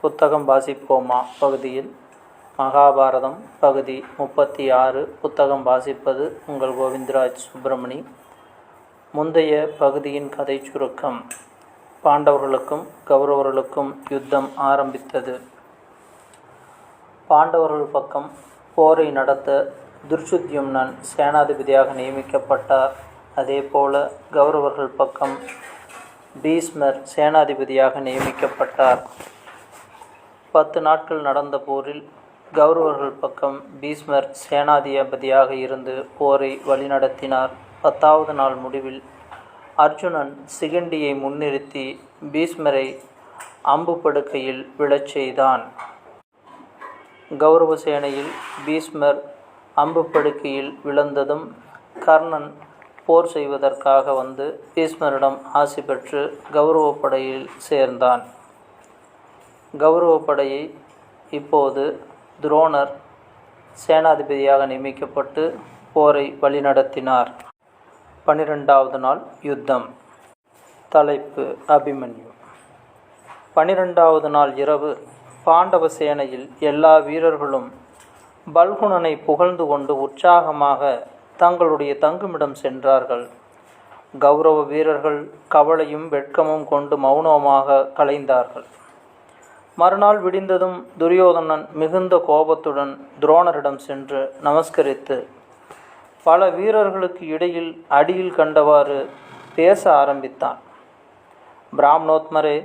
புத்தகம் வாசிப்போமா? பகுதியில். மகாபாரதம் பகுதி முப்பத்தி ஆறு புத்தகம் வாசிப்பது உங்கள் கோவிந்தராஜ் சுப்பிரமணி. முந்தைய பகுதியின் கதை சுருக்கம். பாண்டவர்களுக்கும் கௌரவர்களுக்கும் யுத்தம் ஆரம்பித்தது. பாண்டவர்கள் பக்கம் போரை நடத்த துர்சுத்யும்னன் சேனாதிபதியாக நியமிக்கப்பட்டார். அதேபோல கௌரவர்கள் பக்கம் பீஸ்மர் சேனாதிபதியாக நியமிக்கப்பட்டார். பத்து நாட்கள் நடந்த போரில் கௌரவர்கள் பக்கம் பீஸ்மர் சேனாதிபதியாக இருந்து போரை வழிநடத்தினார். பத்தாவது நாள் முடிவில் அர்ஜுனன் சிகண்டியை முன்னிறுத்தி பீஸ்மரை அம்பு படுக்கையில் விழச் செய்தான். கௌரவ சேனையில் பீஸ்மர் அம்பு படுக்கையில் விழுந்ததும் கர்ணன் போர் செய்வதற்காக வந்து பீஸ்மரிடம் ஆசி பெற்று கௌரவப்படையில் சேர்ந்தான். கௌரவப்படையை இப்போது துரோணர் சேனாதிபதியாக நியமிக்கப்பட்டு போரை வழிநடத்தினார். பனிரெண்டாவது நாள் யுத்தம். தலைப்பு அபிமன்யு. பனிரெண்டாவது நாள் இரவு பாண்டவ சேனையில் எல்லா வீரர்களும் பல்குணனை புகழ்ந்து கொண்டு உற்சாகமாக தங்களுடைய தங்குமிடம் சென்றார்கள். கௌரவ வீரர்கள் கவலையும் வெட்கமும் கொண்டு மௌனமாக கலைந்தார்கள். மறுநாள் விடிந்ததும் துரியோதனன் மிகுந்த கோபத்துடன் துரோணரிடம் சென்று நமஸ்கரித்து பல வீரர்களுக்கு இடையில் அடியில் கண்டவாறு பேச ஆரம்பித்தான். பிராமணோத்மரே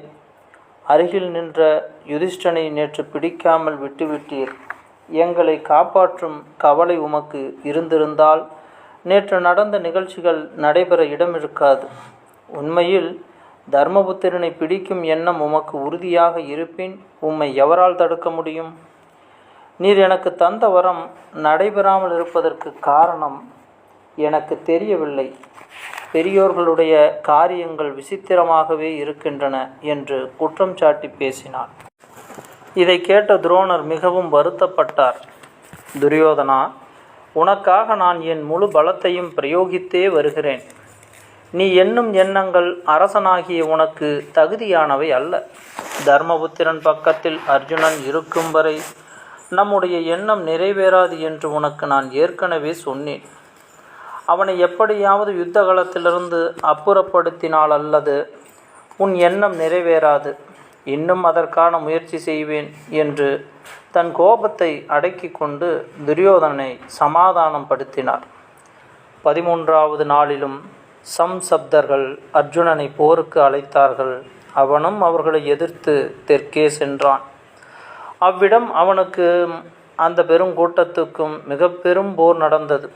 அருகில் நின்ற யுதிஷ்டனை நேற்று பிடிக்காமல் விட்டுவிட்டீர். எங்களை காப்பாற்றும் கவலை உமக்கு இருந்திருந்தால் நேற்று நடந்த நிகழ்ச்சிகள் நடைபெற இடமிருக்காது. உண்மையில் தர்மபுத்திரனை பிடிக்கும் எண்ணம் உமக்கு உறுதியாக இருப்பின் உம்மை எவரால் தடுக்க முடியும்? நீர் எனக்கு தந்த வரம் நடைபெறாமல் இருப்பதற்கு காரணம் எனக்கு தெரியவில்லை. பெரியோர்களுடைய காரியங்கள் விசித்திரமாகவே இருக்கின்றன என்று குற்றம் சாட்டி பேசினார். இதை கேட்ட துரோணர் மிகவும் வருத்தப்பட்டார். துரியோதனா உனக்காக நான் என் முழு பலத்தையும் பிரயோகித்தே வருகிறேன். நீ எண்ணும் எண்ணங்கள் அரசனாகிய உனக்கு தகுதியானவை அல்ல. தர்மபுத்திரன் பக்கத்தில் அர்ஜுனன் இருக்கும் வரை நம்முடைய எண்ணம் நிறைவேறாது என்று உனக்கு நான் ஏற்கனவே சொன்னேன். அவனை எப்படியாவது யுத்த காலத்திலிருந்து அப்புறப்படுத்தினால் அல்லது உன் எண்ணம் நிறைவேறாது. இன்னும் அதற்கான முயற்சி செய்வேன் என்று தன் கோபத்தை அடக்கி கொண்டு துரியோதனனை சமாதானம் படுத்தினார் பதிமூன்றாவது நாளிலும் சம்சப்தர்கள் அர்ஜுனனை போருக்கு அழைத்தார்கள். அவனும் அவர்களை எதிர்த்து தெற்கே சென்றான். அவ்விடம் அவனுக்கு அந்த பெருங்கூட்டத்துக்கும் மிக பெரும் போர் நடந்தது.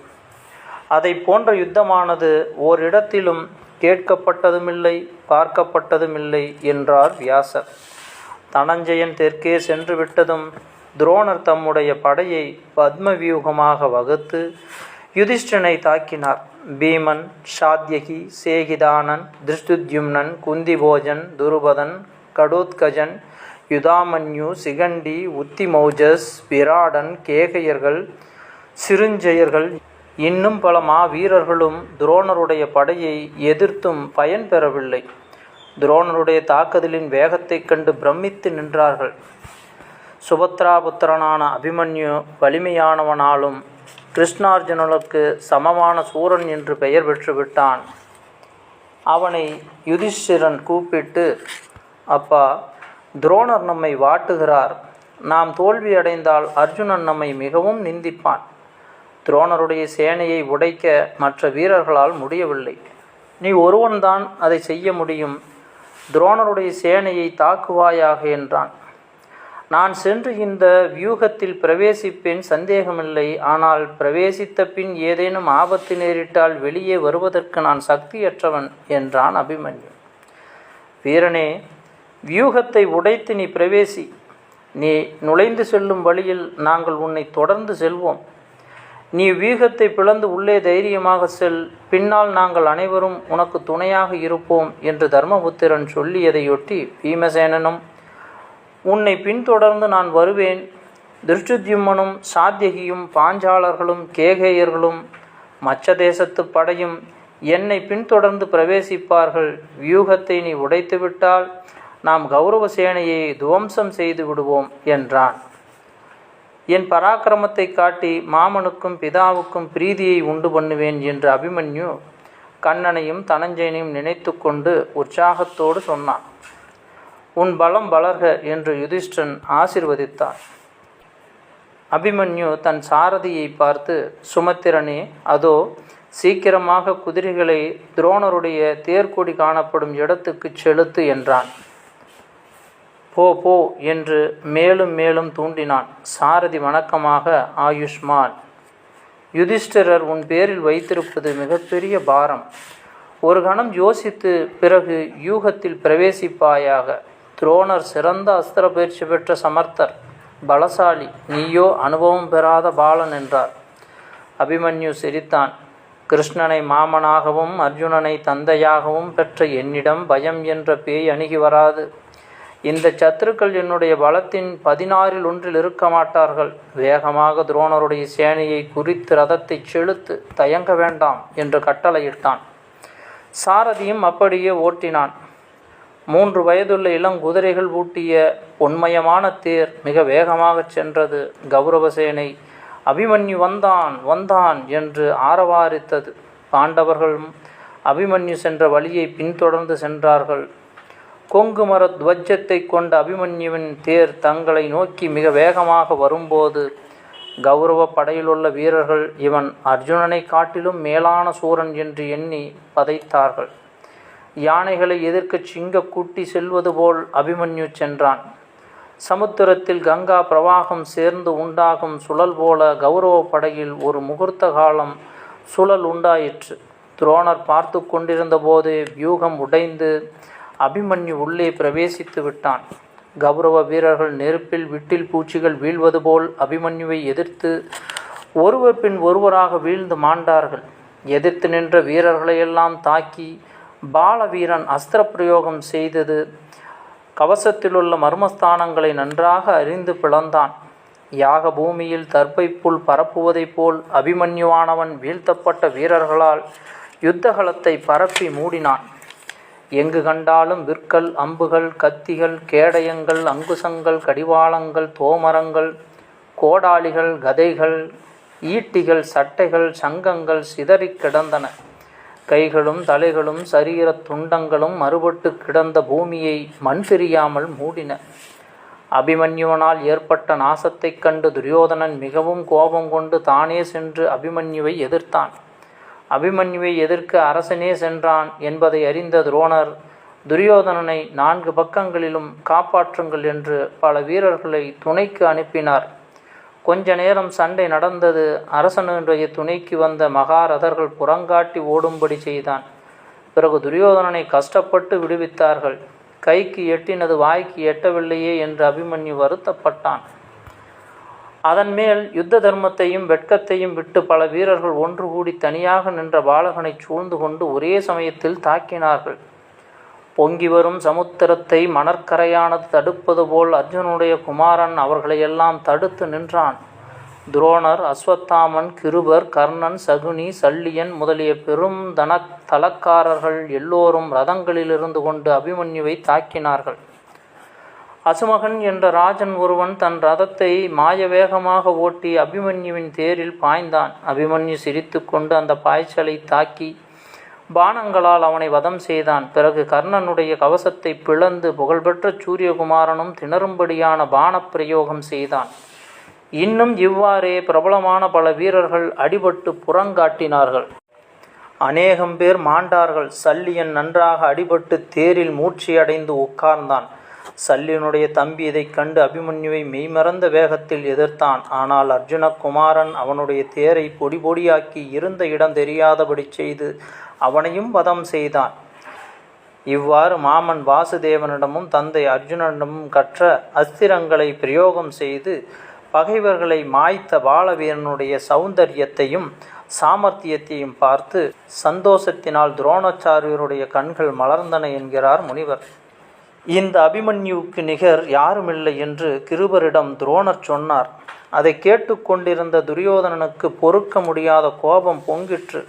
அதை போன்ற யுத்தமானது ஓரிடத்திலும் கேட்கப்பட்டதுமில்லை பார்க்கப்பட்டதுமில்லை என்றார் வியாசர். தனஞ்சயன் தெற்கே சென்று விட்டதும் துரோணர் தம்முடைய படையை பத்மவியூகமாக வகுத்து யுதிஷ்டனை தாக்கினார். பீமன் சாத்யகி சேகிதானன் திருஷ்டுத்யும்னன் குந்திபோஜன் துருபதன் கடோத்கஜன் யுதாமன்யு சிகண்டி உத்திமௌஜஸ் விராடன் கேகையர்கள் சிறுஞ்செயர்கள் இன்னும் பல மா வீரர்களும் துரோணருடைய படையை எதிர்த்தும் பயன் பெறவில்லை. துரோணருடைய தாக்குதலின் வேகத்தைக் கண்டு பிரமித்து நின்றார்கள். சுபத்ராபுத்திரனான அபிமன்யு வலிமையானவனாலும் கிருஷ்ணார்ஜுனனுக்கு சமமான சூரன் என்று பெயர் பெற்றுவிட்டான் அவனை யுதிஷ்டிரன் கூப்பிட்டு அப்பா துரோணர் நம்மை வாட்டுகிறார். நாம் தோல்வி அடைந்தால் அர்ஜுனன் நம்மை மிகவும் நிந்திப்பான். துரோணருடைய சேனையை உடைக்க மற்ற வீரர்களால் முடியவில்லை. நீ ஒருவன்தான் அதை செய்ய முடியும். துரோணருடைய சேனையை தாக்குவாயாக என்றான். நான் சென்று இந்த வியூகத்தில் பிரவேசிப்பேன் சந்தேகமில்லை. ஆனால் பிரவேசித்த பின் ஏதேனும் ஆபத்து நேரிட்டால் வெளியே வருவதற்கு நான் சக்தியற்றவன் என்றான் அபிமன்யு. வீரனே வியூகத்தை உடைத்து நீ பிரவேசி. நீ நுழைந்து செல்லும் வழியில் நாங்கள் உன்னை தொடர்ந்து செல்வோம். நீ வியூகத்தை பிளந்து உள்ளே தைரியமாக செல். பின்னால் நாங்கள் அனைவரும் உனக்கு துணையாக இருப்போம் என்று தர்மபுத்திரன் சொல்லியதையொட்டி பீமசேனனும் உன்னை பின்தொடர்ந்து நான் வருவேன். திருஷ்டுத்யும்மனும் சாத்தியகியும் பாஞ்சாலர்களும் கேகேயர்களும் மச்ச தேசத்து படையும் என்னை பின்தொடர்ந்து பிரவேசிப்பார்கள். வியூகத்தை நீ உடைத்துவிட்டால் நாம் கௌரவ சேனையை துவம்சம் செய்து விடுவோம் என்றான். என் பராக்கிரமத்தை காட்டி மாமனுக்கும் பிதாவுக்கும் பிரீதியை உண்டு பண்ணுவேன் என்று அபிமன்யு கண்ணனையும் தனஞ்சயனையும் நினைத்து கொண்டு உற்சாகத்தோடு சொன்னான். உன் பலம் வளர்க என்று யுதிஷ்டன் ஆசிர்வதித்தான். அபிமன்யு தன் சாரதியை பார்த்து சுமத்திரனே அதோ சீக்கிரமாக குதிரைகளை துரோணருடைய தேர்கொடி காணப்படும் இடத்துக்கு செலுத்து என்றான். போ போ என்று மேலும் மேலும் தூண்டினான் சாரதி வணக்கமாக ஆயுஷ்மான் யுதிஷ்டிரர் உன் பேரில் வைத்திருப்பது மிகப்பெரிய பாரம். ஒரு கணம் யோசித்து பிறகு யூகத்தில் பிரவேசிப்பாயாக. துரோணர் சிறந்த அஸ்திர பயிற்சி பெற்ற சமர்த்தர் பலசாலி நீயோ அனுபவம் பெறாத பாலன் என்றார். அபிமன்யு சிரித்தான் கிருஷ்ணனை மாமனாகவும் அர்ஜுனனை தந்தையாகவும் பெற்ற என்னிடம் பயம் என்ற பேய் அணுகி வராது. இந்த சத்துருக்கள் என்னுடைய பலத்தின் பதினாறில் ஒன்றில் இருக்க மாட்டார்கள். வேகமாக துரோணருடைய சேனையை குறித்து ரதத்தை செலுத்து தயங்க வேண்டாம் என்று கட்டளையிட்டான். சாரதியும் அப்படியே ஓட்டினான். மூன்று வயதுள்ள இளங்குதிரைகள் பூட்டிய பொன்மயமான தேர் மிக வேகமாகச் சென்றது. கௌரவசேனை அபிமன்யு வந்தான் வந்தான் என்று ஆரவாரித்தது. பாண்டவர்களும் அபிமன்யு சென்ற வழியை பின்தொடர்ந்து சென்றார்கள். கொங்கு மர துவஜத்தை கொண்ட அபிமன்யுவின் தேர் தங்களை நோக்கி மிக வேகமாக வரும்போது கௌரவ படையிலுள்ள வீரர்கள் இவன் அர்ஜுனனை காட்டிலும் மேலான சூரன் என்று எண்ணி பதைத்தார்கள். யானைகளை எதிர்க்க சிங்க கூட்டி செல்வது போல் அபிமன்யு சென்றான். சமுத்திரத்தில் கங்கா பிரவாகம் சேர்ந்து உண்டாகும் சுழல் போல கௌரவ படையில் ஒரு முகூர்த்த காலம் சுழல் உண்டாயிற்று. துரோணர் பார்த்து கொண்டிருந்த போது வியூகம் உடைந்து அபிமன்யு உள்ளே பிரவேசித்து விட்டான். கௌரவ வீரர்கள் நெருப்பில் விட்டில் பூச்சிகள் வீழ்வது போல் அபிமன்யுவை எதிர்த்து ஒருவர் பின் ஒருவராக வீழ்ந்து மாண்டார்கள். எதிர்த்து நின்ற வீரர்களையெல்லாம் தாக்கி பாலவீரன் அஸ்திர பிரயோகம் செய்தது. கவசத்திலுள்ள மர்மஸ்தானங்களை நன்றாக அறிந்து பிளந்தான். யாக பூமியில் தற்பைப்புள் பரப்புவதைப் போல் அபிமன்யுவானவன் வீழ்த்தப்பட்ட வீரர்களால் யுத்தகலத்தை பரப்பி மூடினான். எங்கு கண்டாலும் விற்கள் அம்புகள் கத்திகள் கேடயங்கள் அங்குசங்கள் கடிவாளங்கள் தோமரங்கள் கோடாளிகள் கதைகள் ஈட்டிகள் சட்டைகள் சங்கங்கள் சிதறிக் கிடந்தன. கைகளும் தலைகளும் சரீர துண்டங்களும் மறுபட்டு கிடந்த பூமியை மண் பிரியாமல் மூடின. அபிமன்யுவனால் ஏற்பட்ட நாசத்தைக் கண்டு துரியோதனன் மிகவும் கோபம் கொண்டு தானே சென்று அபிமன்யுவை எதிர்த்தான். அபிமன்யுவை எதிர்க்க அரசனே சென்றான் என்பதை அறிந்த துரோணர் துரியோதனனை நான்கு பக்கங்களிலும் காப்பாற்றுங்கள் என்று பல வீரர்களை துணைக்கு அனுப்பினார். கொஞ்ச நேரம் சண்டை நடந்தது. அரசனுடைய துணைக்கு வந்த மகாரதர்கள் புறங்காட்டி ஓடும்படி செய்தான். பிறகு துரியோதனனை கஷ்டப்பட்டு விடுவித்தார்கள். கைக்கு எட்டினது வாய்க்கு எட்டவில்லையே என்று அபிமன்யு வருத்தப்பட்டான். அதன் மேல் யுத்த தர்மத்தையும் வெட்கத்தையும் விட்டு பல வீரர்கள் ஒன்று கூடி தனியாக நின்ற பாலகனை சூழ்ந்து கொண்டு ஒரே சமயத்தில் தாக்கினார்கள். பொங்கி வரும் சமுத்திரத்தை மணற்கரையானது தடுப்பது போல் அர்ஜுனுடைய குமாரன் அவர்களையெல்லாம் தடுத்து நின்றான். துரோணர் அஸ்வத்தாமன் கிருபர் கர்ணன் சகுனி சல்லியன் முதலிய பெரும் தன தலக்காரர்கள் எல்லோரும் ரதங்களிலிருந்து கொண்டு அபிமன்யுவை தாக்கினார்கள். அசுமகன் என்ற ராஜன் ஒருவன் தன் ரதத்தை மாய வேகமாக ஓட்டி அபிமன்யுவின் தேரில் பாய்ந்தான். அபிமன்யு சிரித்து கொண்டு அந்த பாய்ச்சலை தாக்கி பானங்களால் அவனை வதம் செய்தான். பிறகு கர்ணனுடைய கவசத்தை பிளந்து புகழ்பெற்ற சூரியகுமாரனும் திணறும்படியான பானப் பிரயோகம் செய்தான். இன்னும் இவ்வாறே பிரபலமான பல வீரர்கள் அடிபட்டு புறங்காட்டினார்கள். அநேகம் பேர் மாண்டார்கள். சல்லியன் நன்றாக அடிபட்டு தேரில் மூர்ச்சியடைந்து உட்கார்ந்தான். சல்லியனுடைய தம்பி இதைக் கண்டு அபிமன்யுவை மெய்மறந்த வேகத்தில் எதிர்த்தான். ஆனால் அர்ஜுன குமாரன் அவனுடைய தேரை பொடி பொடியாக்கி இருந்த இடம் தெரியாதபடி செய்து அவனையும் வதம் செய்தான். இவ்வாறு மாமன் வாசுதேவனிடமும் தந்தை அர்ஜுனனிடமும் கற்ற அஸ்திரங்களை பிரயோகம் செய்து பகைவர்களை மாய்த்த பாலவீரனுடைய சௌந்தரியத்தையும் சாமர்த்தியத்தையும் பார்த்து சந்தோஷத்தினால் துரோணாச்சாரியருடைய கண்கள் மலர்ந்தன என்கிறார் முனிவர். இந்த அபிமன்யுவுக்கு நிகர் யாருமில்லை என்று கிருபரிடம் துரோணர் சொன்னார். அதை கேட்டுக்கொண்டிருந்த துரியோதனனுக்கு பொறுக்க முடியாத கோபம் பொங்கிற்று.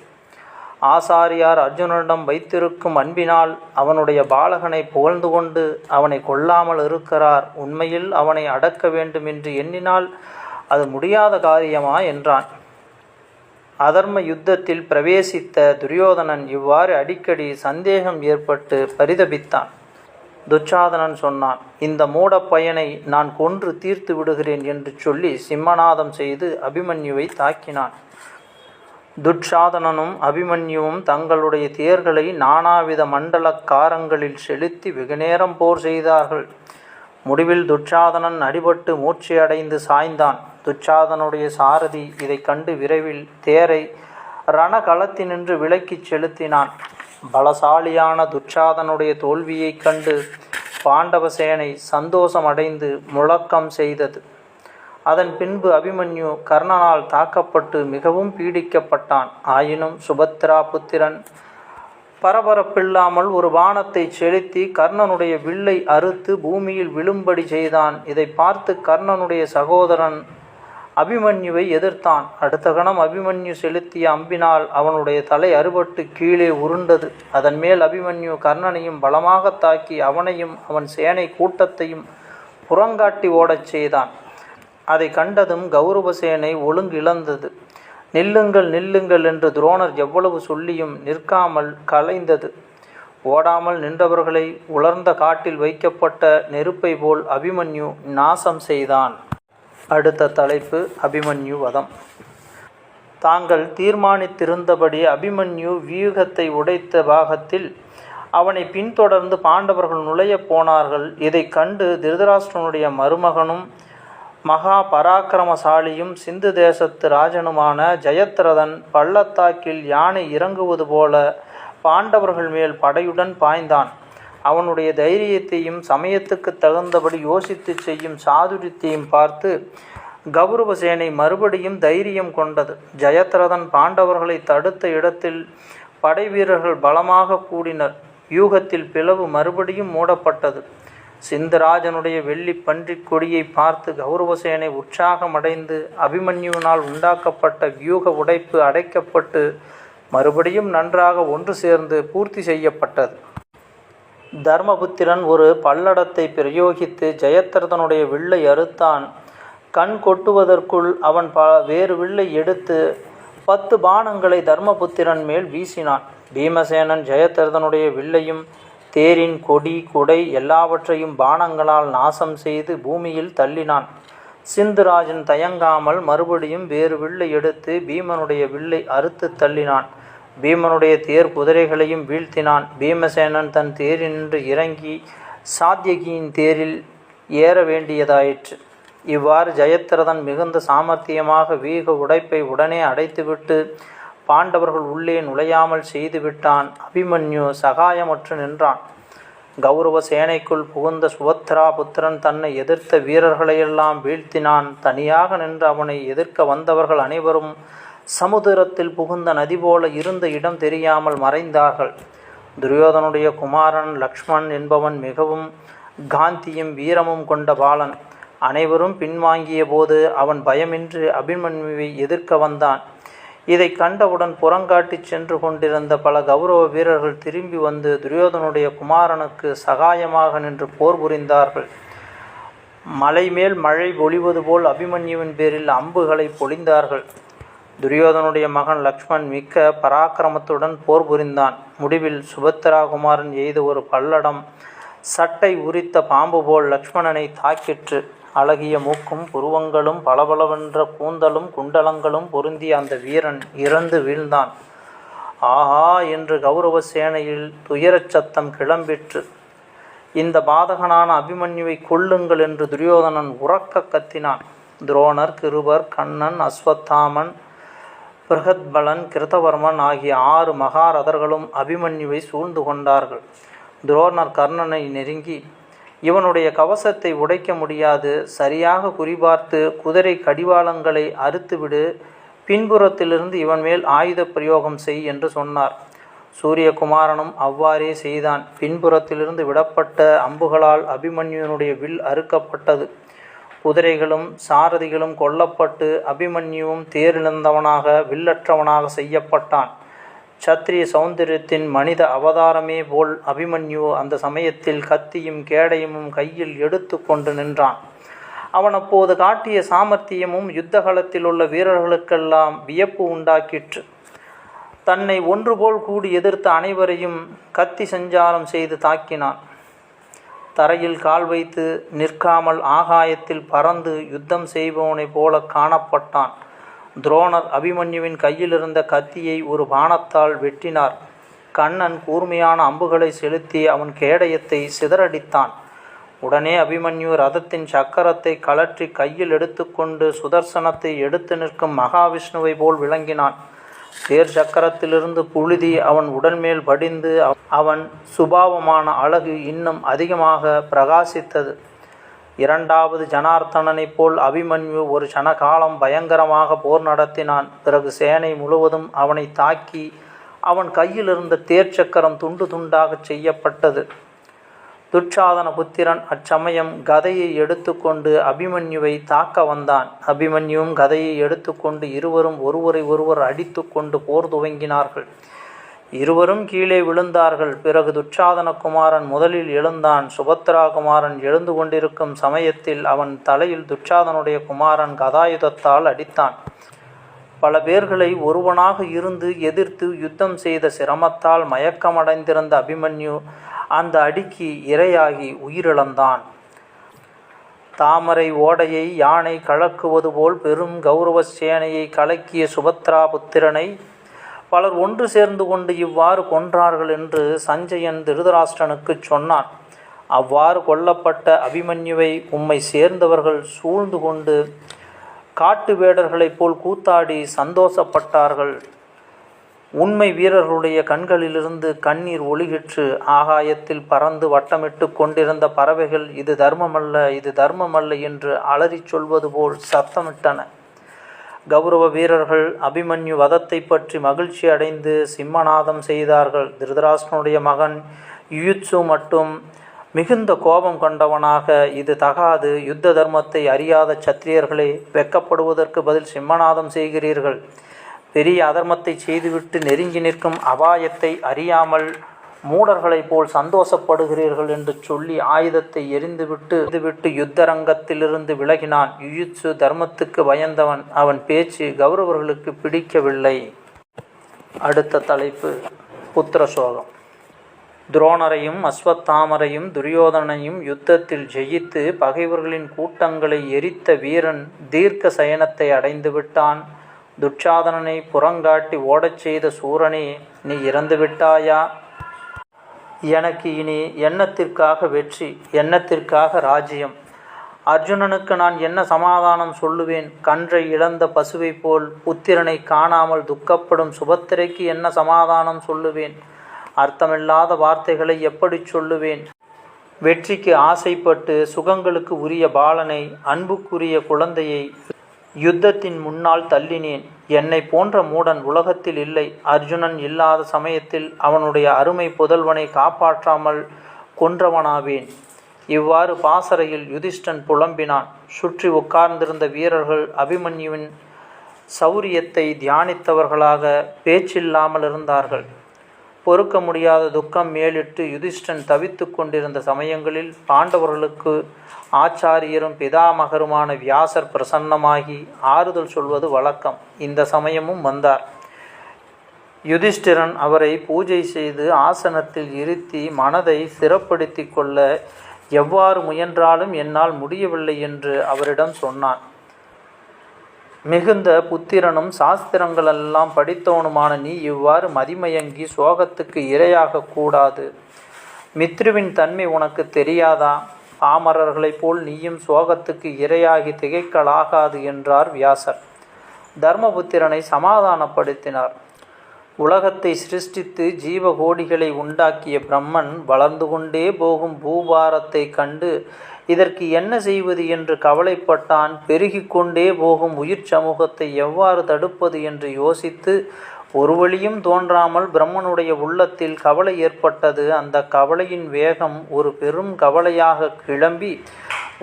ஆசாரியார் அர்ஜுனனிடம் வைத்திருக்கும் அன்பினால் அவனுடைய பாலகனை புகழ்ந்து கொண்டு அவனை கொல்லாமல் இருக்கிறார். உண்மையில் அவனை அடக்க வேண்டும் என்று எண்ணினால் அது முடியாத காரியமா என்றான். அதர்ம யுத்தத்தில் பிரவேசித்த துரியோதனன் இவ்வாறு அடிக்கடி சந்தேகம் ஏற்பட்டு பரிதபித்தான். துச்சாதனன் சொன்னான் இந்த மூட பையனை நான் கொன்று தீர்த்து விடுகிறேன் என்று சொல்லி சிம்மநாதம் செய்து அபிமன்யுவை தாக்கினான். துட்சாதனனும் அபிமன்யுவும் தங்களுடைய தேர்களை நானாவித மண்டலக்காரங்களில் செலுத்தி வெகுநேரம் போர் செய்தார்கள். முடிவில் துட்சாதனன் அடிபட்டு மூச்சையடைந்து சாய்ந்தான். துச்சாதனுடைய சாரதி இதைக் கண்டு விரைவில் தேரை ரணகளத்தினின்று விலக்கிச் செலுத்தினான். பலசாலியான துச்சாதனுடைய தோல்வியைக் கண்டு பாண்டவசேனை சந்தோஷமடைந்து முழக்கம் செய்தது. அதன் பின்பு அபிமன்யு கர்ணனால் தாக்கப்பட்டு மிகவும் பீடிக்கப்பட்டான். ஆயினும் சுபத்ரா புத்திரன் பரபரப்பில்லாமல் ஒரு பானத்தை செலுத்தி கர்ணனுடைய வில்லை அறுத்து பூமியில் விழும்படி செய்தான். இதை பார்த்து கர்ணனுடைய சகோதரன் அபிமன்யுவை எதிர்த்தான். அடுத்த கணம் அபிமன்யு செலுத்திய அம்பினால் அவனுடைய தலை அறுபட்டு கீழே உருண்டது. அதன் மேல் அபிமன்யு கர்ணனையும் பலமாக தாக்கி அவனையும் அவன் சேனை கூட்டத்தையும் புறங்காட்டி ஓடச் செய்தான். அதை கண்டதும் கௌரவசேனை ஒழுங்கிழந்தது நில்லுங்கள் நில்லுங்கள் என்று துரோணர் எவ்வளவு சொல்லியும் நிற்காமல் கலைந்தது. ஓடாமல் நின்றவர்களை உலர்ந்த காட்டில் வைக்கப்பட்ட நெருப்பை போல் அபிமன்யு நாசம் செய்தான். அடுத்த தலைப்பு அபிமன்யு வதம். தாங்கள் தீர்மானித்திருந்தபடி அபிமன்யு வியூகத்தை உடைத்த பாகத்தில் அவனை பின்தொடர்ந்து பாண்டவர்கள் நுழையப் போனார்கள். இதைக் கண்டு திருதராஷ்டிரனுடைய மருமகனும் மகா பராக்கிரமசாலியும் சிந்து தேசத்து ராஜனுமான ஜெயத்ரதன் பள்ளத்தாக்கில் யானை இறங்குவது போல பாண்டவர்கள் மேல் படையுடன் பாய்ந்தான். அவனுடைய தைரியத்தையும் சமயத்துக்கு தகுந்தபடி யோசித்து செய்யும் சாதுரியத்தையும் பார்த்து கௌரவசேனை மறுபடியும் தைரியம் கொண்டது. ஜெயத்ரதன் பாண்டவர்களை தடுத்த இடத்தில் படை வீரர்கள் பலமாக கூடினர். வியூகத்தில் பிளவு மறுபடியும் மூடப்பட்டது. சிந்தராஜனுடைய வெள்ளி பன்றிக் கொடியை பார்த்து கௌரவசேனை உற்சாகமடைந்து அபிமன்யுவினால் உண்டாக்கப்பட்ட வியூக உடைப்பு அடைக்கப்பட்டு மறுபடியும் நன்றாக ஒன்று சேர்ந்து பூர்த்தி செய்யப்பட்டது. தர்மபுத்திரன் ஒரு பல்லடத்தை பிரயோகித்து ஜெயத்ரதனுடைய வில்லை அறுத்தான். கண் கொட்டுவதற்குள் அவன் ப வேறு வில்லை எடுத்து பத்து பானங்களை தர்மபுத்திரன் மேல் வீசினான். பீமசேனன் ஜெயத்ரதனுடைய வில்லையும் தேரின் கொடி குடை எல்லாவற்றையும் பானங்களால் நாசம் செய்து பூமியில் தள்ளினான். சிந்துராஜன் தயங்காமல் மறுபடியும் வேறு வில்லை எடுத்து பீமனுடைய வில்லை அறுத்து தள்ளினான். பீமனுடைய தேர் குதிரைகளையும் வீழ்த்தினான். பீமசேனன் தன் தேரினின்று இறங்கி சாத்தியகியின் தேரில் ஏற வேண்டியதாயிற்று. இவ்வாறு ஜெயத்ரதன் மிகுந்த சாமர்த்தியமாக வீக உடைப்பை உடனே அடைத்துவிட்டு பாண்டவர்கள் உள்ளே நுழையாமல் செய்துவிட்டான். அபிமன்யு சகாயமற்று நின்றான். கௌரவ சேனைக்குள் புகுந்த சுபத்ரா புத்திரன் தன்னை எதிர்த்த வீரர்களையெல்லாம் வீழ்த்தினான். தனியாக நின்று அவனை எதிர்க்க வந்தவர்கள் அனைவரும் சமுதிரத்தில் புகுந்த நதி போல இருந்த இடம் தெரியாமல் மறைந்தார்கள். துரியோதனுடைய குமாரன் லக்ஷ்மண் என்பவன் மிகவும் காந்தியும் வீரமும் கொண்ட பாலன். அனைவரும் பின்வாங்கிய போது அவன் பயமின்றி அபிமன்யுவை எதிர்க்க வந்தான். இதை கண்டவுடன் புறங்காட்டிச் சென்று கொண்டிருந்த பல கௌரவ வீரர்கள் திரும்பி வந்து துரியோதனுடைய குமாரனுக்கு சகாயமாக நின்று போர் புரிந்தார்கள். மலை மேல் மழை பொழிவது போல் அபிமன்யுவின் பேரில் அம்புகளை பொழிந்தார்கள். துரியோதனுடைய மகன் லக்ஷ்மண் மிக்க பராக்கிரமத்துடன் போர் புரிந்தான். முடிவில் சுபத்ராகுமாரன் எய்த ஒரு பல்லடம் சட்டை உரித்த பாம்பு போல் லக்ஷ்மணனை தாக்கிற்று. அழகிய மூக்கும் புருவங்களும் பளபளவென்ற கூந்தலும் குண்டலங்களும் பொருந்திய அந்த வீரன் இறந்து வீழ்ந்தான். ஆஹா என்று கௌரவ சேனையில் துயரச் சத்தம் கிளம்பிற்று. இந்த பாதகனான அபிமன்யுவை கொல்லுங்கள் என்று துரியோதனன் உறக்க கத்தினான். துரோணர் கிருபர் கண்ணன் அஸ்வத்தாமன் பிருகத்பலன் கிருத்தவர்மன் ஆகிய ஆறு மகாரதர்களும் அபிமன்யுவை சூழ்ந்து கொண்டார்கள். துரோணர் கர்ணனை நெருங்கி இவனுடைய கவசத்தை உடைக்க முடியாது. சரியாக குறிபார்த்து குதிரை கடிவாளங்களை அறுத்துவிடு. பின்புறத்திலிருந்து இவன் மேல் ஆயுத பிரயோகம் செய் என்று சொன்னார். சூரியகுமாரனும் அவ்வாறே செய்தான். பின்புறத்திலிருந்து விடப்பட்ட அம்புகளால் அபிமன்யுனுடைய வில் அறுக்கப்பட்டது. குதிரைகளும் சாரதிகளும் கொல்லப்பட்டு அபிமன்யுவும் தேரிழந்தவனாக வில்லற்றவனாக செய்யப்பட்டான். சத்திரிய சௌந்தரியத்தின் மனித அவதாரமே போல் அபிமன்யு அந்த சமயத்தில் கத்தியும் கேடயமும் கையில் எடுத்து கொண்டு நின்றான். அவன் அப்போது காட்டிய சாமர்த்தியமும் யுத்தகலத்தில் உள்ள வீரர்களுக்கெல்லாம் வியப்பு உண்டாக்கிற்று. தன்னை ஒன்றுபோல் கூடி எதிர்த்த அனைவரையும் கத்தி சஞ்சாரம் செய்து தாக்கினான். தரையில் கால் வைத்து நிற்காமல் ஆகாயத்தில் பறந்து யுத்தம் செய்பவனைப் போல காணப்பட்டான். துரோணர் அபிமன்யுவின் கையில் இருந்த கத்தியை ஒரு பானத்தால் வெட்டினார். கண்ணன் கூர்மையான அம்புகளை செலுத்தி அவன் கேடயத்தை சிதறடித்தான். உடனே அபிமன்யு ரதத்தின் சக்கரத்தை கழற்றி கையில் எடுத்துக்கொண்டு சுதர்சனத்தை எடுத்து நிற்கும் மகாவிஷ்ணுவை போல் விளங்கினான். தேர் சக்கரத்திலிருந்து புழுதி அவன் உடன்மேல் படிந்து அவன் சுபாவமான அழகு இன்னும் அதிகமாக பிரகாசித்தது. இரண்டாவது ஜனார்த்தனனைப் போல் அபிமன்யு ஒரு சனகாலம் பயங்கரமாக போர் நடத்தினான். பிறகு சேனை முழுவதும் அவனை தாக்கி அவன் கையில் இருந்த தேர் சக்கரம் துண்டு துண்டாக செய்யப்பட்டது. துச்சாதன புத்திரன் அச்சமயம் கதையை எடுத்துக்கொண்டு அபிமன்யுவை தாக்க வந்தான். அபிமன்யுவும் கதையை எடுத்துக்கொண்டு இருவரும் ஒருவரை ஒருவர் அடித்து கொண்டு போர் துவங்கினார்கள். இருவரும் கீழே விழுந்தார்கள். பிறகு துச்சாதன குமாரன் முதலில் எழுந்தான். சுபத்ரா குமாரன் எழுந்து கொண்டிருக்கும் சமயத்தில் அவன் தலையில் துச்சாதனுடைய குமாரன் கதாயுதத்தால் அடித்தான். பல பேர்களை ஒருவனாக இருந்து எதிர்த்து யுத்தம் செய்த சிரமத்தால் மயக்கமடைந்திருந்த அபிமன்யு அந்த அடிக்கு இரையாகி உயிரிழந்தான். தாமரை ஓடையை யானை கலக்குவது போல் பெரும் கௌரவ சேனையை கலக்கிய சுபத்ரா புத்திரனை பலர் ஒன்று சேர்ந்து கொண்டு இவ்வாறு கொன்றார்கள் என்று சஞ்சயன் திருதராஷ்டிரனுக்கு சொன்னான். அவ்வாறு கொல்லப்பட்ட அபிமன்யுவை உம்மை சேர்ந்தவர்கள் சூழ்ந்து கொண்டு காட்டு வேடர்களைப் போல் கூத்தாடி சந்தோஷப்பட்டார்கள். உண்மை வீரர்களுடைய கண்களிலிருந்து கண்ணீர் ஒளிகிற்று ஆகாயத்தில் பறந்து வட்டமிட்டு கொண்டிருந்த பறவைகள் இது தர்மமல்ல இது தர்மமல்ல என்று அலறிச் சொல்வது போல் சத்தமிட்டன. கௌரவ வீரர்கள் அபிமன்யு வதத்தை பற்றி மகிழ்ச்சி அடைந்து சிம்மநாதம் செய்தார்கள். திருதராஷ்டனுடைய மகன் யுயுட்சு மட்டும் மிகுந்த கோபம் கொண்டவனாக இது தகாது. யுத்த தர்மத்தை அறியாத சத்திரியர்களே வெக்கப்படுவதற்கு பதில் சிம்மநாதம் செய்கிறீர்கள். பெரிய அதர்மத்தை செய்துவிட்டு நெருங்கி நிற்கும் அபாயத்தை அறியாமல் மூடர்களைப் போல் சந்தோஷப்படுகிறீர்கள் என்று சொல்லி ஆயுதத்தை எரிந்துவிட்டு விட்டு யுத்தரங்கத்திலிருந்து விலகினான். யுயுட்சு தர்மத்துக்கு பயந்தவன். அவன் பேச்சு கௌரவர்களுக்கு பிடிக்கவில்லை. அடுத்த தலைப்பு புத்திர சோகம் துரோணரையும் அஸ்வத்தாமரையும் துரியோதனையும் யுத்தத்தில் ஜெயித்து பகைவர்களின் கூட்டங்களை எரித்த வீரன் தீர்க்க சயனத்தை அடைந்து விட்டான். துச்சாதனனை புறங்காட்டி ஓடச் செய்த சூரனே நீ இறந்து விட்டாயா? எனக்கு இனி எண்ணத்திற்காக வெற்றி எண்ணத்திற்காக ராஜ்யம்? அர்ஜுனனுக்கு நான் என்ன சமாதானம் சொல்லுவேன்? கன்றை இழந்த பசுவை போல் புத்திரனை காணாமல் துக்கப்படும் சுபத்திரைக்கு என்ன சமாதானம் சொல்லுவேன்? அர்த்தமில்லாத வார்த்தைகளை எப்படி சொல்லுவேன்? வெற்றிக்கு ஆசைப்பட்டு சுகங்களுக்கு உரிய பாலனை அன்புக்குரிய குழந்தையை யுத்தத்தின் முன்னால் தள்ளினேன். என்னை போன்ற மூடன் உலகத்தில் இல்லை. அர்ஜுனன் இல்லாத சமயத்தில் அவனுடைய அருமை புதல்வனை காப்பாற்றாமல் கொன்றவனாவேன். இவ்வாறு பாசறையில் யுதிஷ்டன் புலம்பினான். சுற்றி உட்கார்ந்திருந்த வீரர்கள் அபிமன்யுவின் சௌரியத்தை தியானித்தவர்களாக பேச்சில்லாமல் இருந்தார்கள். பொறுக்க முடியாத துக்கம் மேலிட்டு யுதிஷ்டன் தவித்து கொண்டிருந்த சமயங்களில் பாண்டவர்களுக்கு ஆச்சாரியரும் பிதாமகருமான வியாசர் பிரசன்னமாகி ஆறுதல் சொல்வது வழக்கம். இந்த சமயமும் வந்தார். யுதிஷ்டிரன் அவரை பூஜை செய்து ஆசனத்தில் இருத்தி மனதை சிறப்படுத்தி கொள்ள எவ்வாறு முயன்றாலும் என்னால் முடியவில்லை என்று அவரிடம் சொன்னான். மிகுந்த புத்திரனும் சாஸ்திரங்களெல்லாம் படித்தவனுமான நீ இவ்வாறு மதிமயங்கி சோகத்துக்கு இரையாக கூடாது. மித்ருவின் தன்மை உனக்கு தெரியாதா? ஆமரர்களைப் போல் நீயும் சோகத்துக்கு இரையாகி திகைக்கலாகாது என்றார் வியாசர். தர்மபுத்திரனை சமாதானப்படுத்தினார். உலகத்தை சிருஷ்டித்து ஜீவகோடிகளை உண்டாக்கிய பிரம்மன் வளர்ந்து கொண்டே போகும் பூபாரத்தை கண்டு இதற்கு என்ன செய்வது என்று கவலைப்பட்டான். பெருகி கொண்டே போகும் உயிர் சமூகத்தை எவ்வாறு தடுப்பது என்று யோசித்து ஒரு வழியும் தோன்றாமல் பிரம்மனுடைய உள்ளத்தில் கவலை ஏற்பட்டது. அந்த கவலையின் வேகம் ஒரு பெரும் கவலையாக கிளம்பி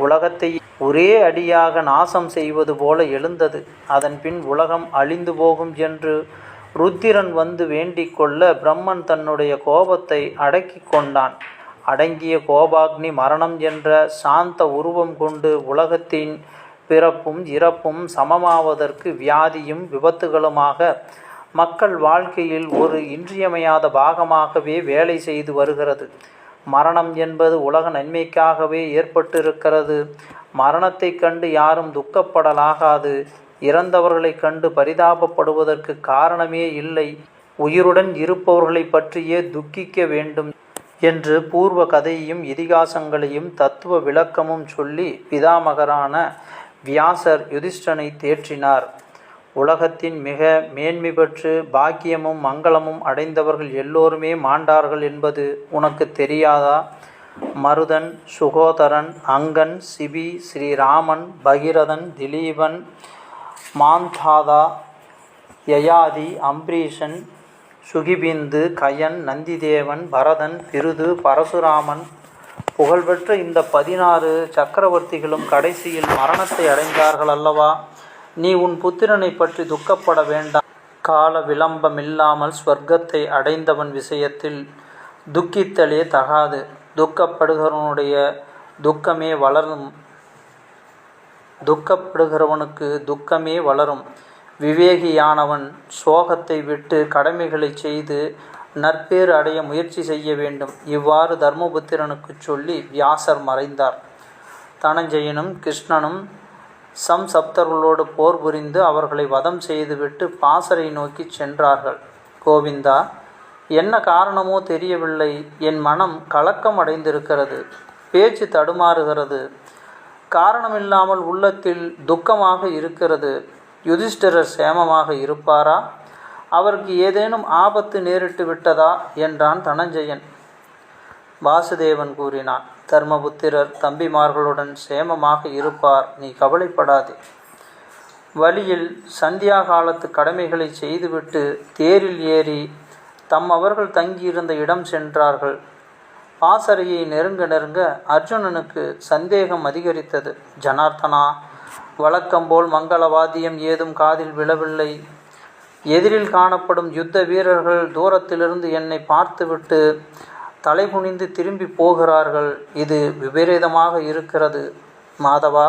உலகத்தை ஒரே அடியாக நாசம் செய்வது போல எழுந்தது. அதன் பின் உலகம் அழிந்து போகும் என்று ருத்திரன் வந்து வேண்டிக் கொள்ள பிரம்மன் தன்னுடைய கோபத்தை அடக்கி கொண்டான். அடங்கிய கோபாக்னி மரணம் என்ற சாந்த உருவம் கொண்டு உலகத்தின் பிறப்பும் இறப்பும் சமமாவதற்கு வியாதியும் விபத்துகளுமாக மக்கள் வாழ்க்கையில் ஒரு இன்றியமையாத பாகமாகவே வேலை செய்து வருகிறது. மரணம் என்பது உலக நன்மைக்காகவே ஏற்பட்டிருக்கிறது. மரணத்தைக் கண்டு யாரும் துக்கப்படலாகாது. இறந்தவர்களைக் கண்டு பரிதாபப்படுவதற்கு காரணமே இல்லை. உயிருடன் இருப்பவர்களை பற்றியே துக்கிக்க வேண்டும். என்று பூர்வ கதையையும் இதிகாசங்களையும் தத்துவ விளக்கமும் சொல்லி பிதாமகரான வியாசர் யுதிஷ்டனை தேற்றினார். உலகத்தின் மிக மேன்மை பெற்று பாக்கியமும் மங்களமும் அடைந்தவர்கள் எல்லோருமே மாண்டார்கள் என்பது உனக்கு தெரியாதா? மருதன் சுகோதரன் அங்கன் சிபி ஸ்ரீராமன் பகிரதன் திலீபன் மாந்தாதா யயாதி அம்பரீஷன் சுகிபிந்து கயன் நந்திதேவன் பரதன் பிருது பரசுராமன். புகழ்பெற்ற இந்த பதினாறு சக்கரவர்த்திகளும் கடைசியில் மரணத்தை அடைந்தார்கள் அல்லவா? நீ உன் புத்திரனை பற்றி துக்கப்பட வேண்டாம். கால விளம்பமில்லாமல் ஸ்வர்க்கத்தை அடைந்தவன் விஷயத்தில் துக்கித்தலே தகாது. துக்கப்படுகிறவனுடைய துக்கமே வளரும். துக்கப்படுகிறவனுக்கு துக்கமே வளரும். விவேகியானவன் சோகத்தை விட்டு கடமைகளை செய்து நற்பேறு அடைய முயற்சி செய்ய வேண்டும். இவ்வாறு தர்மபுத்திரனுக்கு சொல்லி வியாசர் மறைந்தார். தனஞ்சயனும் கிருஷ்ணனும் சம் சப்தர்களோடு போர் புரிந்து அவர்களை வதம் செய்துவிட்டு பாசரை நோக்கி சென்றார்கள். கோவிந்தா என்ன காரணமோ தெரியவில்லை. என் மனம் கலக்கம் அடைந்திருக்கிறது. பேச்சு தடுமாறுகிறது. காரணமில்லாமல் உள்ளத்தில் துக்கமாக இருக்கிறது. யுதிஷ்டிரர் சேமமாக இருப்பாரா? அவருக்கு ஏதேனும் ஆபத்து நேரிட்டு விட்டதா? என்றான் தனஞ்சயன். வாசுதேவன் கூறினான் தர்மபுத்திரர் தம்பிமார்களுடன் சேமமாக இருப்பார். நீ கவலைப்படாதே. வழியில் சந்தியா காலத்து கடமைகளை செய்துவிட்டு தேரில் ஏறி தம் அவர்கள் தங்கியிருந்த இடம் சென்றார்கள். பாசறையை நெருங்க நெருங்க அர்ஜுனனுக்கு சந்தேகம் அதிகரித்தது. ஜனார்த்தனா வழக்கம்போல் மங்களவாதியம் ஏதும் காதில் விழவில்லை. எதிரில் காணப்படும் யுத்த வீரர்கள் தூரத்திலிருந்து என்னை பார்த்துவிட்டு தலைகுனிந்து திரும்பி போகிறார்கள். இது விபரீதமாக இருக்கிறது. மாதவா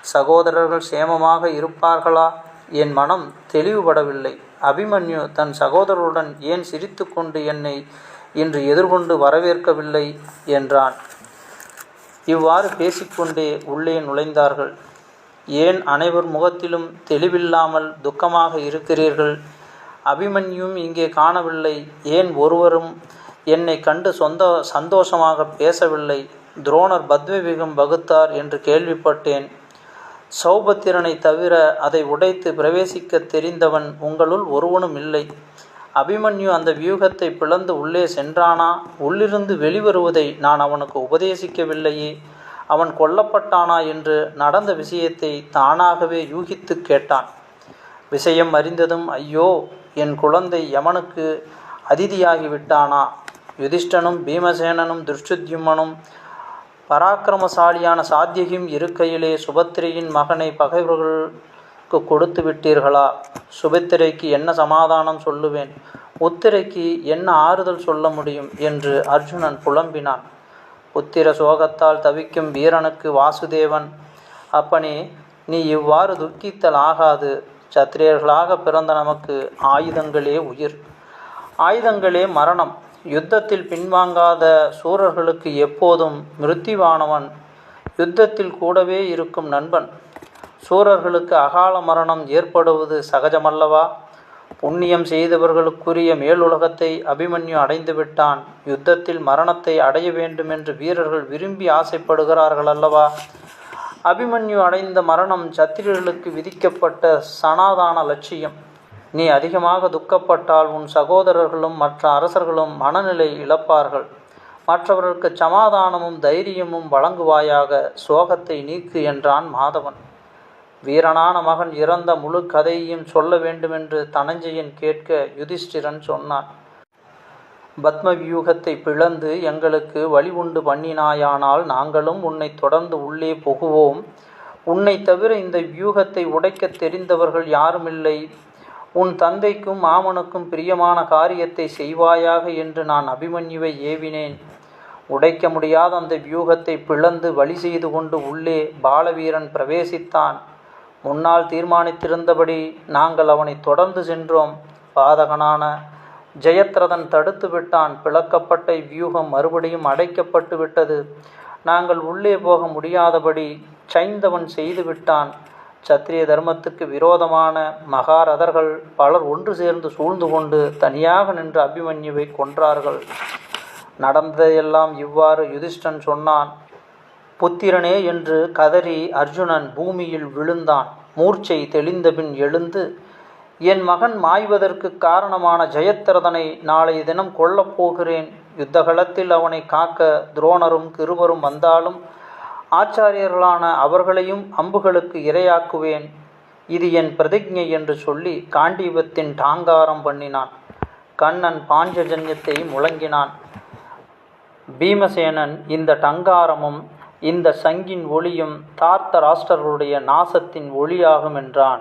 சகோதரர்கள் சேமமாக இருப்பார்களா? என் மனம் தெளிவுபடவில்லை. அபிமன்யு தன் சகோதரருடன் ஏன் சிரித்துக்கொண்டு என்னை இன்று எதிர்கொண்டு வரவேற்கவில்லை? என்றான். இவ்வாறு பேசிக்கொண்டே உள்ளே நுழைந்தார்கள். ஏன் அனைவர் முகத்திலும் தெளிவில்லாமல் துக்கமாக இருக்கிறீர்கள்? அபிமன்யும் இங்கே காணவில்லை. ஏன் ஒருவரும் என்னை கண்டு சொந்த சந்தோஷமாக பேசவில்லை? துரோணர் பத்மவிகம் வகுத்தார் என்று கேள்விப்பட்டேன். சௌபத்திரனை தவிர அதை உடைத்து பிரவேசிக்க தெரிந்தவன் உங்களுள் ஒருவனும் இல்லை. அபிமன்யு அந்த வியூகத்தை பிளந்து உள்ளே சென்றானா? உள்ளிருந்து வெளிவருவதை நான் அவனுக்கு உபதேசிக்கவில்லையே. அவன் கொல்லப்பட்டானா என்று நடந்த விஷயத்தை தானாகவே யூகித்து கேட்டான். விஷயம் அறிந்ததும் ஐயோ என் குழந்தை யமனுக்கு அதிதியாகிவிட்டானா யுதிஷ்டனும் பீமசேனனும் திருஷ்டுத்யுமனும் பராக்கிரமசாலியான சாத்தியகியும் இருக்கையிலே சுபத்திரையின் மகனை பகைவர்களுக்கு கொடுத்து விட்டீர்களா? சுபத்திரைக்கு என்ன சமாதானம் சொல்லுவேன்? உத்திரைக்கு என்ன ஆறுதல் சொல்ல முடியும்? என்று அர்ஜுனன் புலம்பினான். புத்திர சோகத்தால் தவிக்கும் வீரனுக்கு வாசுதேவன். அப்பனே நீ இவ்வாறு துக்கித்தல் ஆகாது. சத்திரியர்களாக பிறந்த நமக்கு ஆயுதங்களே உயிர். ஆயுதங்களே மரணம். யுத்தத்தில் பின்வாங்காத சூரர்களுக்கு எப்போதும் மிருத்திவானவன். யுத்தத்தில் கூடவே இருக்கும் நண்பன். சூரர்களுக்கு அகால மரணம் ஏற்படுவது சகஜமல்லவா? புண்ணியம் செய்தவர்களுக்குரிய மேலுலகத்தை அபிமன்யு அடைந்துவிட்டான். யுத்தத்தில் மரணத்தை அடைய வேண்டுமென்று வீரர்கள் விரும்பி ஆசைப்படுகிறார்கள் அல்லவா அபிமன்யு அடைந்த மரணம் சத்திரியர்களுக்கு விதிக்கப்பட்ட சனாதான லட்சியம். நீ அதிகமாக துக்கப்பட்டால் உன் சகோதரர்களும் மற்ற அரசர்களும் மனநிலை இழப்பார்கள். மற்றவர்களுக்கு சமாதானமும் தைரியமும் வழங்குவாயாக சோகத்தை நீக்கு என்றான் மாதவன். வீரனான மகன் இறந்த முழு கதையையும் சொல்ல வேண்டுமென்று தனஞ்சயன் கேட்க யுதிஷ்டிரன் சொன்னான். பத்ம வியூகத்தை பிளந்து எங்களுக்கு வழி உண்டு பண்ணினாயானால் நாங்களும் உன்னை தொடர்ந்து உள்ளே புகுவோம். உன்னை தவிர இந்த வியூகத்தை உடைக்க தெரிந்தவர்கள் யாருமில்லை. உன் தந்தைக்கும் மாமனுக்கும் பிரியமான காரியத்தை செய்வாயாக என்று நான் அபிமன்யுவை ஏவினேன். உடைக்க முடியாத அந்த வியூகத்தை பிளந்து வழி செய்து கொண்டு உள்ளே பாலவீரன் பிரவேசித்தான். முன்னால் தீர்மானித்திருந்தபடி நாங்கள் அவனை தொடர்ந்து சென்றோம். பாதகனான ஜெயத்ரதன் தடுத்து விட்டான். பிளக்கப்பட்ட வியூகம் மறுபடியும் அடைக்கப்பட்டு விட்டது. நாங்கள் உள்ளே போக முடியாதபடி சைந்தவன் செய்து விட்டான். சத்திரிய தர்மத்துக்கு விரோதமான மகாரதர்கள் பலர் ஒன்று சேர்ந்து சூழ்ந்து கொண்டு தனியாக நின்று அபிமன்யுவை கொன்றார்கள். நடந்ததையெல்லாம் இவ்வாறு யுதிஷ்டன் சொன்னான். புத்திரனே என்று கதறி அர்ஜுனன் பூமியில் விழுந்தான். மூர்ச்சை தெளிந்தபின் எழுந்து என் மகன் மாய்வதற்கு காரணமான ஜெயத்திரதனை நாளை தினம் கொல்லப் போகிறேன். யுத்தகலத்தில் அவனை காக்க துரோணரும் கிருவரும் வந்தாலும் ஆச்சாரியர்களான அவர்களையும் அம்புகளுக்கு இரையாக்குவேன். இது என் பிரதிஜை என்று சொல்லி காண்டீபத்தின் டாங்காரம் பண்ணினான். கண்ணன் பாஞ்சஜன்யத்தை முழங்கினான். பீமசேனன் இந்த டங்காரமும் இந்த சங்கின் ஒளியும் தார்த்த ராஷ்டர்களுடைய நாசத்தின் ஒளியாகும் என்றான்.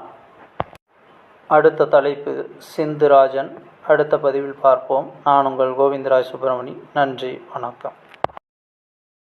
அடுத்த தலைப்பு சிந்துராஜன். அடுத்த பதிவில் பார்ப்போம். நான் உங்கள் கோவிந்தராஜ் சுப்பிரமணி. நன்றி. வணக்கம்.